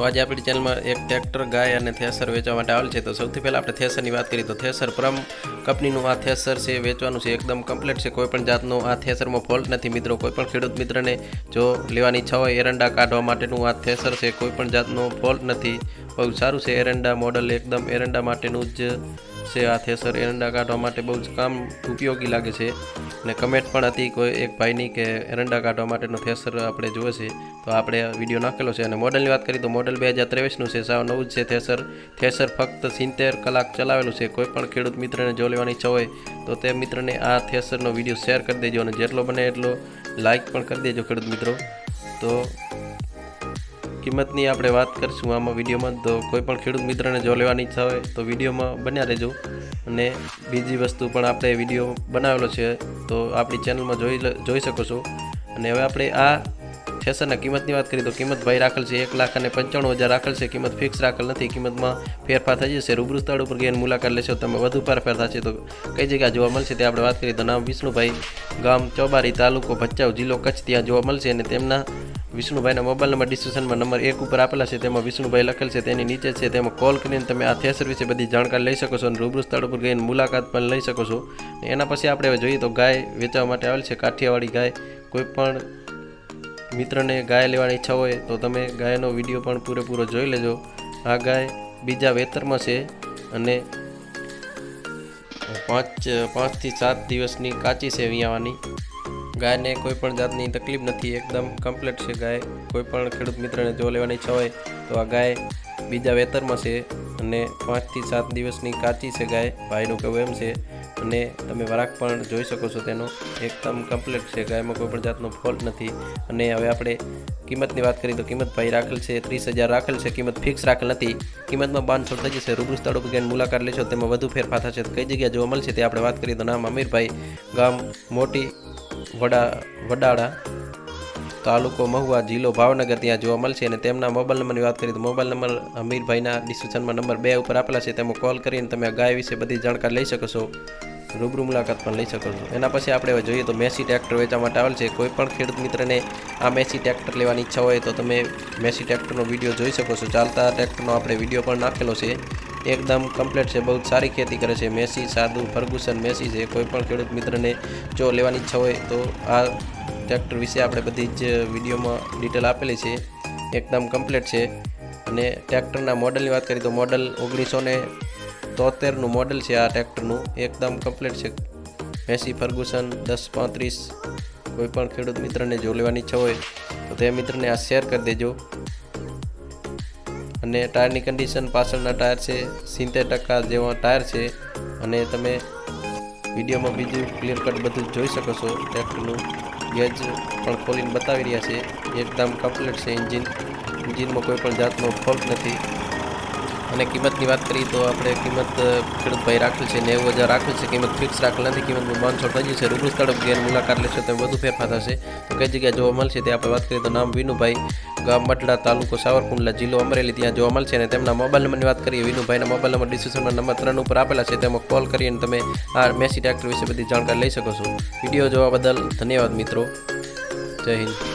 તો આજે આપણી ચેનલમાં એક ટ્રેક્ટર ગાય અને થેસર વેચવા માટે આવેલ છે. તો સૌથી પહેલાં આપણે થેસરની વાત કરીએ તો થેસર પ્રમ કંપનીનું આ થેસર છે, વેચવાનું છે, એકદમ કમ્પ્લીટ છે. કોઈપણ જાતનું આ થેસરમાં ફોલ્ટ નથી. મિત્રો, કોઈ પણ ખેડૂત મિત્રને જો લેવાની ઈચ્છા હોય એરંડા કાઢવા માટેનું આ થેસર છે. કોઈપણ જાતનો ફોલ્ટ નથી. બહુ સારું છે. એરંડા મોડલ એકદમ એરંડા માટેનું જ છે આ થેસર. એરંડા કાઢવા માટે બહુ જ કામ ઉપયોગી લાગે છે. અને કમેન્ટ પણ હતી કોઈ એક ભાઈની કે એરંડા કાઢવા માટેનો થેસર આપણે જોવે છે. તો આપણે વીડિયો નાખેલો છે. અને મોડલની વાત કરીએ તો મોડલ બે હજાર ત્રેવીસનું છે. સાવ નવું જ છે થેસર. થેસર ફક્ત સિત્તેર કલાક ચલાવેલું છે. કોઈ પણ ખેડૂત મિત્રને જો લેવાની ઈચ્છા હોય તો તે મિત્રને આ થેસરનો વીડિયો શેર કરી દેજો. અને જેટલો બને એટલો લાઇક પણ કરી દેજો ખેડૂત મિત્રો. તો કિંમતની આપણે વાત કરીશું આમાં વિડીયોમાં. તો કોઈ પણ ખેડૂત મિત્રને જો લેવાની ઈચ્છા હોય તો વિડીયોમાં બન્યા રહેજો. અને બીજી વસ્તુ પણ આપણે વીડિયો બનાવેલો છે, તો આપણી ચેનલમાં જોઈ જોઈ શકો છો. અને હવે આપણે આ થેસરના કિંમતની વાત કરીએ તો કિંમત ભાઈ રાખેલ છે એક લાખ અને પંચાણું હજાર રાખેલ છે. કિંમત ફિક્સ રાખેલ નથી. કિંમતમાં ફેરફાર થઈ જશે. રૂબરૂ સ્થળ ઉપર ગઈને મુલાકાત લેશો. તમે વધુ ફેરફાર થશે તો કઈ જગ્યા જોવા મળશે તે આપણે વાત કરીએ. તો નામ વિષ્ણુભાઈ ગામ, ચોબારી તાલુકો ભચાઉ જિલ્લો કચ્છ. ત્યાં જોવા મળશે અને તેમના વિષ્ણુભાઈના મોબાઈલ નંબર ડિસ્ક્રિપ્શનમાં નંબર એક ઉપર આપેલા છે. તેમાં વિષ્ણુભાઈ લખેલ છે, તેની નીચે છે. તેમાં કોલ કરીને તમે આ થેસર વિશે બધી જાણકારી લઈ શકો છો અને રૂબરૂ સ્થળ ઉપર ગઈને મુલાકાત પણ લઈ શકો છો. એના પછી આપણે હવે જોઈએ તો ગાય વેચવા માટે આવેલ છે કાઠિયાવાડી ગાય. કોઈ પણ મિત્રને ગાય લેવાની ઈચ્છા હોય તો તમે ગાયનો વીડિયો પણ પૂરેપૂરો જોઈ લેજો. આ ગાય બીજા વેતરમાં છે અને પાંચ, પાંચથી સાત દિવસની કાચી છે વિયાવાની ગાયને કોઈ પણ જાતની તકલીફ નથી, એકદમ કમ્પ્લીટ છે ગાય. કોઈ પણ ખેડૂત મિત્રને જો લેવાની ઈચ્છા હોય તો આ ગાય બીજા વેતરમાં છે અને પાંચથી સાત દિવસની કાચી છે ગાય, ભાઈનું કહેવું એમ છે. અને તમે વરાક પણ જોઈ શકો છો તેનો. એકદમ કમ્પ્લીટ છે ગાયમાં કોઈ પણ જાતનો ફોલ્ટ નથી. અને હવે આપણે કિંમતની વાત કરીએ તો કિંમત ભાઈ રાખેલ છે, ત્રીસ હજાર રાખેલ છે, કિંમત ફિક્સ રાખેલ નથી. કિંમતમાં બાંધછોડ થઈ જશે, રૂબરૂ સ્થળો પર મુલાકાત લેશો, તેમાં વધુ ફેરફાર થશે કઈ જગ્યાએ જોવા મળશે તે આપણે વાત કરીએ તો નામ અમીરભાઈ. ગામ મોટી વડા વડાળા તાલુકો મહુવા જિલ્લો ભાવનગર ત્યાં જોવા મળશે અને તેમના મોબાઈલ નંબરની વાત કરીએ તો મોબાઈલ નંબર અમીરભાઈના ડિસ્ક્રિપ્શનમાં નંબર બે ઉપર આપેલા છે. તેમાં કોલ કરીને તમે ગાય વિશે બધી જાણકારી લઈ શકો છો. રૂબરૂ મુલાકાત પણ લઈ શકો છો. એના પછી આપણે હવે જોઈએ તો મેસી ટ્રેક્ટર વેચવા માટે આવેલ છે. કોઈ પણ ખેડૂત મિત્રને આ મેસી ટ્રેક્ટર લેવાની ઈચ્છા હોય તો તમે મેસી ટ્રેક્ટરનો વીડિયો જોઈ શકો છો. ચાલતા ટ્રેક્ટરનો આપણે વીડિયો પણ નાખેલો છે. એકદમ કમ્પ્લીટ છે, બહુ જ સારી ખેતી કરે છે. મેસી, સાદું, ફર્ગુસન, મેસી છે. કોઈ પણ ખેડૂત મિત્રને જો લેવાની ઈચ્છા હોય તો આ ટ્રેક્ટર વિશે આપણે બધી જ વિડીયોમાં ડિટેલ આપેલી છે. એકદમ કમ્પ્લીટ છે. અને ટ્રેક્ટરના મોડલની વાત કરીએ તો મોડલ ઓગણીસો ને તોતેરનું મોડલ છે આ ટ્રેક્ટરનું એકદમ કમ્પ્લીટ છે. મેસી, ફર્ગુસન, દસ, પાંત્રીસ કોઈ પણ ખેડૂત મિત્રને જો લેવાની ઈચ્છા હોય તો તે મિત્રને આ શેર કરી દેજો. અને ટાયરની કન્ડિશન પાછળના ટાયર છે, સિત્તેર ટકા જેવા ટાયર છે. અને તમે વિડીયોમાં બીજું ક્લિયર કટ બધું જોઈ શકો છો. ટ્રેક્ટરનું ગેજ પણ ખોલીને બતાવી રહ્યા છે. એકદમ કમ્પ્લીટ છે. એન્જિન એન્જિનમાં કોઈ પણ જાતનો ફોલ્ટ નથી. અને કિંમતની વાત કરીએ તો આપણે કિંમત ખેડૂત ભાઈ રાખેલ છે નેવું હજાર રાખેલ છે. કિંમત ફિક્સ રાખેલ નથી. કિંમતનું બાંધછોડ થઈ છે. રૂબરૂ સ્થળ ગેર મુલાકાત લેશો તો વધુ ફેરફાર થશે. તો કઈ જગ્યાએ જોવા મળશે તે આપણે વાત કરીએ. તો નામ વિનુભાઈ, ગામ મટલા તાલુકો સાવરકુંડલા, જિલ્લો અમરેલી ત્યાં જોવા મળશે અને તેમના મોબાઈલ નંબરની વાત કરીએ. વિનુભાઈના મોબાઈલ નંબર ડિસ્ક્રિપ્શનમાં નંબર ત્રણ ઉપર આપેલા છે. તેમાં કોલ કરીને તમે આ મેસી ટ્રેક્ટર વિશે બધી જાણકારી લઈ શકો છો. વીડિયો જોવા બદલ ધન્યવાદ મિત્રો. જય હિન્દ.